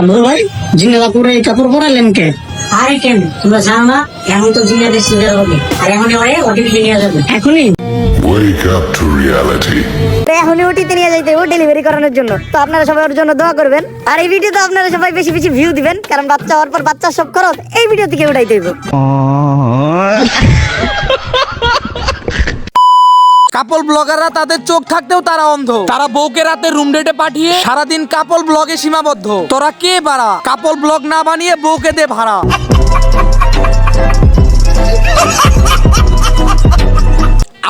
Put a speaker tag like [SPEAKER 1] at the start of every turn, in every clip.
[SPEAKER 1] তা ভাই জিনেলা করে এই কাপড় পরাইলেন কে?
[SPEAKER 2] আরে কেন? তোমরা জানো না এখন তো হবে। আর এমনই ওরে ওটিপি নিয়ে যাবে।
[SPEAKER 1] এখনই?
[SPEAKER 3] Wake up to reality.
[SPEAKER 4] এখনই ওটিতে নিয়ে যাইতে ও ডেলিভারি করানোর জন্য। তো আপনারা সবাই ওর জন্য দোয়া করবেন। আর এই ভিডিওতে আপনারা সবাই বেশি বেশি ভিউ দিবেন কারণ বাচ্চা হওয়ার পর বাচ্চা সব খরচ এই ভিডিও থেকে উঠাইতে হইব।
[SPEAKER 5] কাপল ব্লগাররা তাদের চোখ থাকতেও তারা অন্ধ। তারা বউকে রাতে রুম ডেটে পাঠিয়ে সারাদিন কাপল ব্লগে সীমাবদ্ধ। তোরা কে বাড়া? কাপল ব্লগ না বানিয়ে বউকে দে ভাড়া।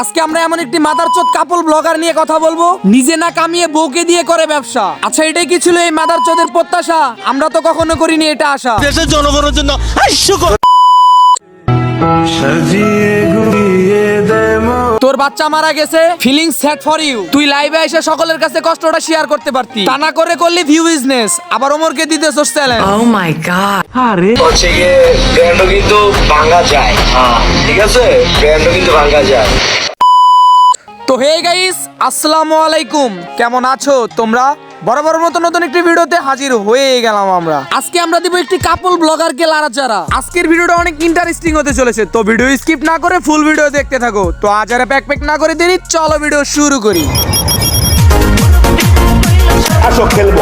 [SPEAKER 5] আজকে আমরা এমন একটি মাদার মাদারচোদ কাপল ব্লগার নিয়ে কথা বলব। নিজে না কামিয়ে বউকে দিয়ে করে ব্যবসা। আচ্ছা এটাই কি ছিল এই মাদার মাদারচোদের প্রত্যাশা? আমরা তো কখনো করিনি এটা আশা।
[SPEAKER 6] দেশের জনগণের জন্য হাস্যকর
[SPEAKER 5] তোর বাচ্চা মারা গেছে। ফিলিং স্যাড ফর ইউ তুই লাইভে এসে সকলের কাছে কষ্টটা শেয়ার করতে পারতি। তা না করে করলি ভিউ বিজনেস আবার ওমরকে দিতে সোস চ্যালেঞ্জ ও মাই গড আরে।
[SPEAKER 7] হচ্ছে গিয়ে ব্র্যান্ডও কিন্তু ভাঙা যায়। হ্যাঁ। ঠিক আছে? ব্র্যান্ডও কিন্তু ভাঙা যায়।
[SPEAKER 5] তো হে গাইস আসসালামু আলাইকুম। কেমন আছো তোমরা? বরাবর মতো নতুন একটি ভিডিওতে হাজির হয়ে গেলাম আমরা। আজকে আমরা দিব একটি কাপল ব্লগারকে লাড়াচাড়া আজকের ভিডিওটা অনেক ইন্টারেস্টিং হতে চলেছে তো ভিডিও স্কিপ না করে ফুল ভিডিও দেখতে থাকো। তো আজ আর প্যাক প্যাক না করে দেরি চলো ভিডিও শুরু করি।
[SPEAKER 8] আসো খেলব।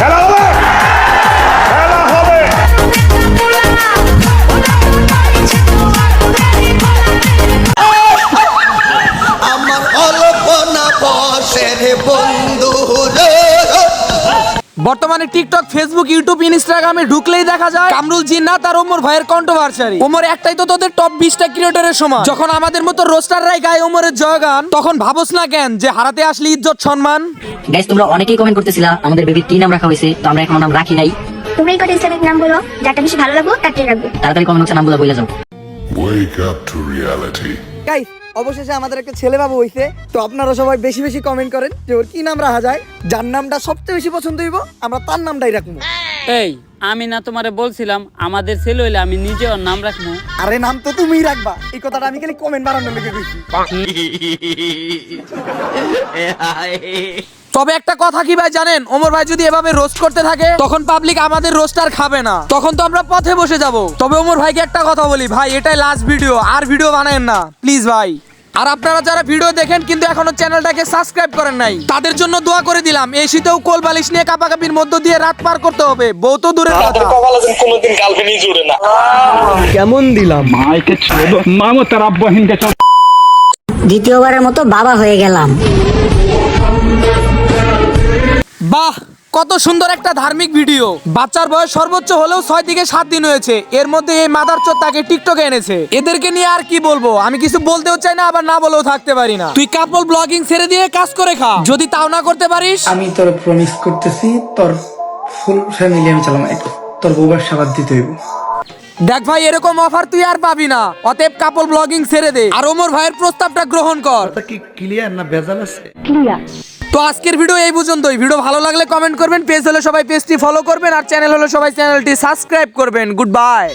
[SPEAKER 8] খেলা হবে? খেলা হবে।
[SPEAKER 6] আমার অল্পনা বন্ধু রে।
[SPEAKER 5] বর্তমানে টিকটক ফেসবুক ইউটিউব ইনস্টাগ্রামে ঢুকলেই দেখা যায় কামরুল জিন্নাত আর ওমর ভাইয়ের কন্ট্রোভার্সারি ওমর একটাই তো তোদের টপ বিশটা ক্রিয়েটরের সময় যখন আমাদের মতো রোস্টাররাই গায়ে ওমরের জয়গান তখন ভাবস না কেন যে হারাতে আসলে ইজ্জত সম্মান?
[SPEAKER 2] গাইস তোমরা অনেকেই কমেন্ট করতেছিলা আমাদের বেবির কি নাম রাখা হয়েছে তো আমরা এখন নাম রাখি নাই।
[SPEAKER 9] তোমরা এই কটা ইসলামিক নাম বলো যারটা বেশি ভালো লাগবে তারটাই রাখব।
[SPEAKER 2] তাড়াতাড়ি কমেন্ট হচ্ছে নামগুলো বলে যাও।
[SPEAKER 3] Wake up to reality.
[SPEAKER 10] Guys অবশেষে আমাদের একটা ছেলে বাবু হইছে তো আপনারা সবাই বেশি বেশি কমেন্ট করেন যে ওর কি নাম রাখা যায় যার নামটা সবচেয়ে বেশি পছন্দ হইব আমরা তার নামটাই রাখব।
[SPEAKER 11] এই আমি না তোমারে বলছিলাম আমাদের ছেলে হইলে আমি নিজে ওর নাম রাখব।
[SPEAKER 10] আরে নাম তো তুমিই রাখবা এই কথাটা আমি খালি কমেন্ট বাড়ানোর লেগে কইছি।
[SPEAKER 5] তবে একটা কথা কি ভাই জানেন ওমর ভাই যদি এভাবে রোস্ট করতে থাকে তখন পাবলিক আমাদের রোস্টার খাবে না। তখন তো আমরা পথে বসে যাব। তবে ওমর ভাইকে একটা কথা বলি ভাই এটাই লাস্ট ভিডিও আর ভিডিও বানায়েন না। প্লিজ ভাই। আর আপনারা যারা ভিডিও দেখেন কিন্তু এখনও চ্যানেলটাকে সাবস্ক্রাইব করেন নাই তাদের জন্য দোয়া করে দিলাম এই শীতেও কোল বালিশ নিয়ে কাপাকাপির মধ্য দিয়ে রাত পার করতে হবে। বউ তো
[SPEAKER 7] দূরে কেমন দিলাম? গার্লফ্রেন্ডই জুড়ে না
[SPEAKER 2] দ্বিতীয়বারের মতো বাবা হয়ে গেলাম।
[SPEAKER 5] কত সুন্দর একটা ধার্মিক ভিডিও। বাচ্চার বয়স সর্বোচ্চ হলেও ছয় থেকে সাত দিন হয়েছে। এর মধ্যে এই মাদার চোর তাকে টিকটকে এনেছে। এদেরকে নিয়ে আর কি বলব? আমি কিছু বলতেও চাই না আবার না বলেও থাকতে পারি না। তুই কাপল ব্লগিং ছেড়ে দিয়ে কাজ করে খা। যদি তাও না করতে পারিস?
[SPEAKER 1] আমি তোর প্রমিস করতেছি তোর ফুল ফ্যামিলি আমি চালাম। তোর বউবার সাবাদ দিতে হইব।
[SPEAKER 5] দেখ ভাই এরকম অফার তুই আর পাবি না। অতএব কাপল ব্লগিং ছেড়ে দে। আর ওমর ভাইয়ের প্রস্তাবটা গ্রহণ কর।
[SPEAKER 1] কি ক্লিয়ার না ভেজাল আছে?
[SPEAKER 5] তো আজকের ভিডিও এই পর্যন্তই। ভিডিও ভালো লাগলে কমেন্ট করবেন পেজ হলে সবাই পেজটি ফলো করবেন, আর চ্যানেল হলে সবাই চ্যানেলটি সাবস্ক্রাইব করবেন। Good bye